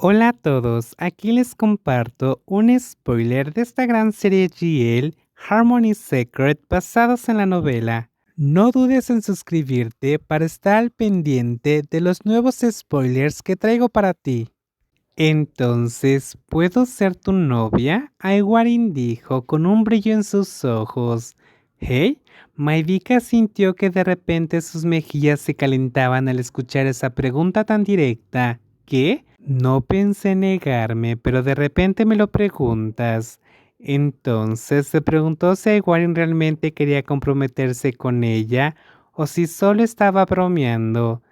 Hola a todos, aquí les comparto un spoiler de esta gran serie GL Harmony Secret basados en la novela. No dudes en suscribirte para estar al pendiente de los nuevos spoilers que traigo para ti. Entonces, ¿puedo ser tu novia? Aiwarin dijo con un brillo en sus ojos. Hey, Maivika sintió que de repente sus mejillas se calentaban al escuchar esa pregunta tan directa. ¿Qué? No pensé negarme, pero de repente me lo preguntas. Entonces se preguntó si Aiwarin realmente quería comprometerse con ella o si solo estaba bromeando.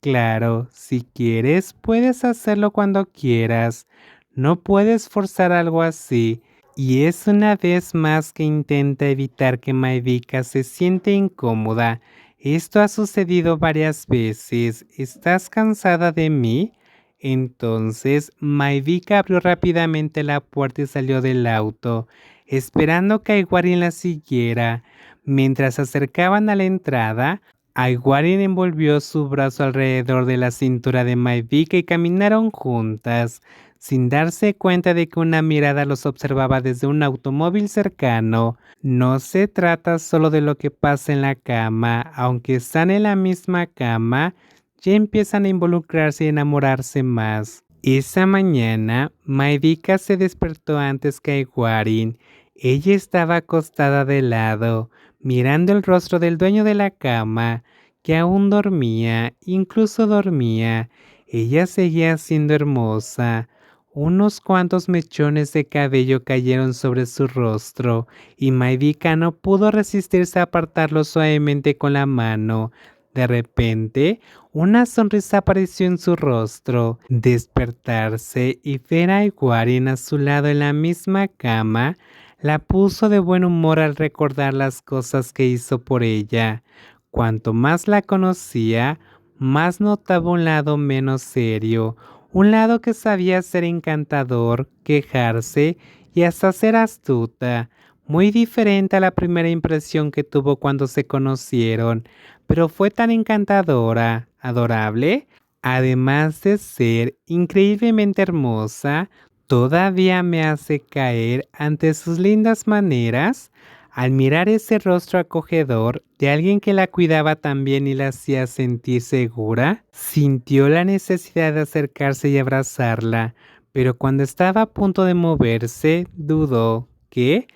Claro, si quieres, puedes hacerlo cuando quieras. No puedes forzar algo así. Y es una vez más que intenta evitar que Maivika se siente incómoda. Esto ha sucedido varias veces. ¿Estás cansada de mí? Entonces, Maivika abrió rápidamente la puerta y salió del auto, esperando que Aiguarin la siguiera. Mientras se acercaban a la entrada, Aiguarin envolvió su brazo alrededor de la cintura de Maivika y caminaron juntas, sin darse cuenta de que una mirada los observaba desde un automóvil cercano. No se trata solo de lo que pasa en la cama, aunque están en la misma cama, ya empiezan a involucrarse y enamorarse más. Esa mañana, Maivika se despertó antes que Aiguarin. Ella estaba acostada de lado, mirando el rostro del dueño de la cama, que aún dormía, incluso dormía. Ella seguía siendo hermosa. Unos cuantos mechones de cabello cayeron sobre su rostro, y Maivika no pudo resistirse a apartarlo suavemente con la mano. De repente, una sonrisa apareció en su rostro. Despertarse y ver a Iguarin a su lado en la misma cama la puso de buen humor al recordar las cosas que hizo por ella. Cuanto más la conocía, más notaba un lado menos serio, un lado que sabía ser encantador, quejarse y hasta ser astuta, muy diferente a la primera impresión que tuvo cuando se conocieron, pero fue tan encantadora, adorable, además de ser increíblemente hermosa, todavía me hace caer ante sus lindas maneras al mirar ese rostro acogedor de alguien que la cuidaba tan bien y la hacía sentir segura, sintió la necesidad de acercarse y abrazarla, pero cuando estaba a punto de moverse, dudó que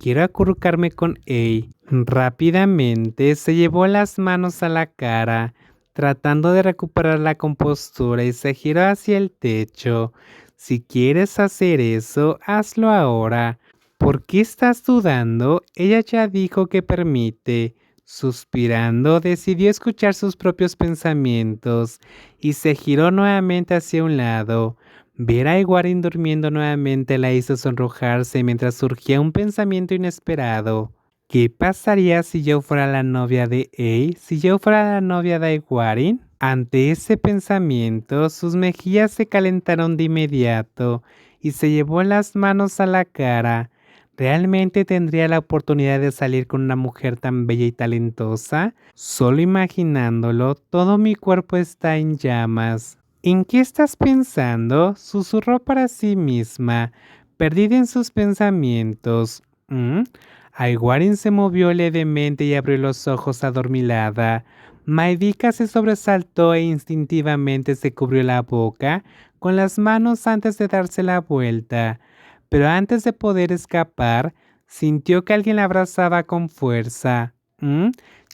quiero acurrucarme con Ei. Rápidamente se llevó las manos a la cara, tratando de recuperar la compostura y se giró hacia el techo. Si quieres hacer eso, hazlo ahora. ¿Por qué estás dudando? Ella ya dijo que permite. Suspirando, decidió escuchar sus propios pensamientos y se giró nuevamente hacia un lado. Ver a Iguarin durmiendo nuevamente la hizo sonrojarse mientras surgía un pensamiento inesperado. ¿Qué pasaría si yo fuera la novia de Ei? Si yo fuera la novia de Iguarin? Ante ese pensamiento, sus mejillas se calentaron de inmediato y se llevó las manos a la cara. ¿Realmente tendría la oportunidad de salir con una mujer tan bella y talentosa? Solo imaginándolo, todo mi cuerpo está en llamas. ¿En qué estás pensando? susurró para sí misma, perdida en sus pensamientos. ¿Mm? Se movió levemente y abrió los ojos adormilada. Maivika se sobresaltó e instintivamente se cubrió la boca con las manos antes de darse la vuelta, pero antes de poder escapar, sintió que alguien la abrazaba con fuerza. ¿Mm?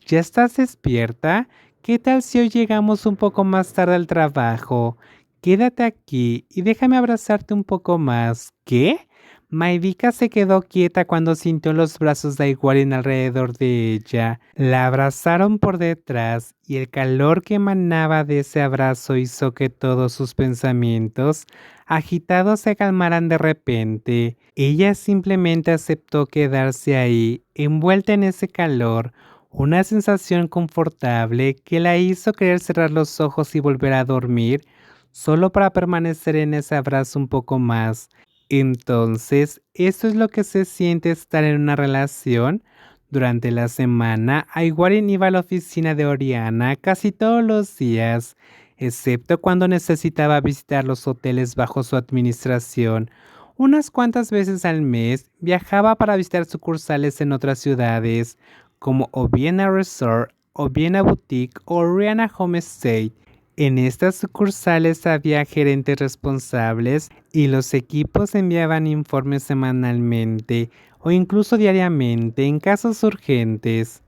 ¿Ya estás despierta? ¿Qué tal si hoy llegamos un poco más tarde al trabajo? Quédate aquí y déjame abrazarte un poco más. ¿Qué? Maivika se quedó quieta cuando sintió los brazos de Iguarin alrededor de ella. La abrazaron por detrás y el calor que emanaba de ese abrazo hizo que todos sus pensamientos agitados se calmaran de repente. Ella simplemente aceptó quedarse ahí, envuelta en ese calor, una sensación confortable que la hizo querer cerrar los ojos y volver a dormir, solo para permanecer en ese abrazo un poco más. Entonces, eso es lo que se siente estar en una relación. Durante la semana, Aiguarin iba a la oficina de Oriana casi todos los días. excepto cuando necesitaba visitar los hoteles bajo su administración. Unas cuantas veces al mes viajaba para visitar sucursales en otras ciudades, como Oviena Resort, Oviena Boutique o Rihanna Homestay. En estas sucursales había gerentes responsables y los equipos enviaban informes semanalmente o incluso diariamente en casos urgentes.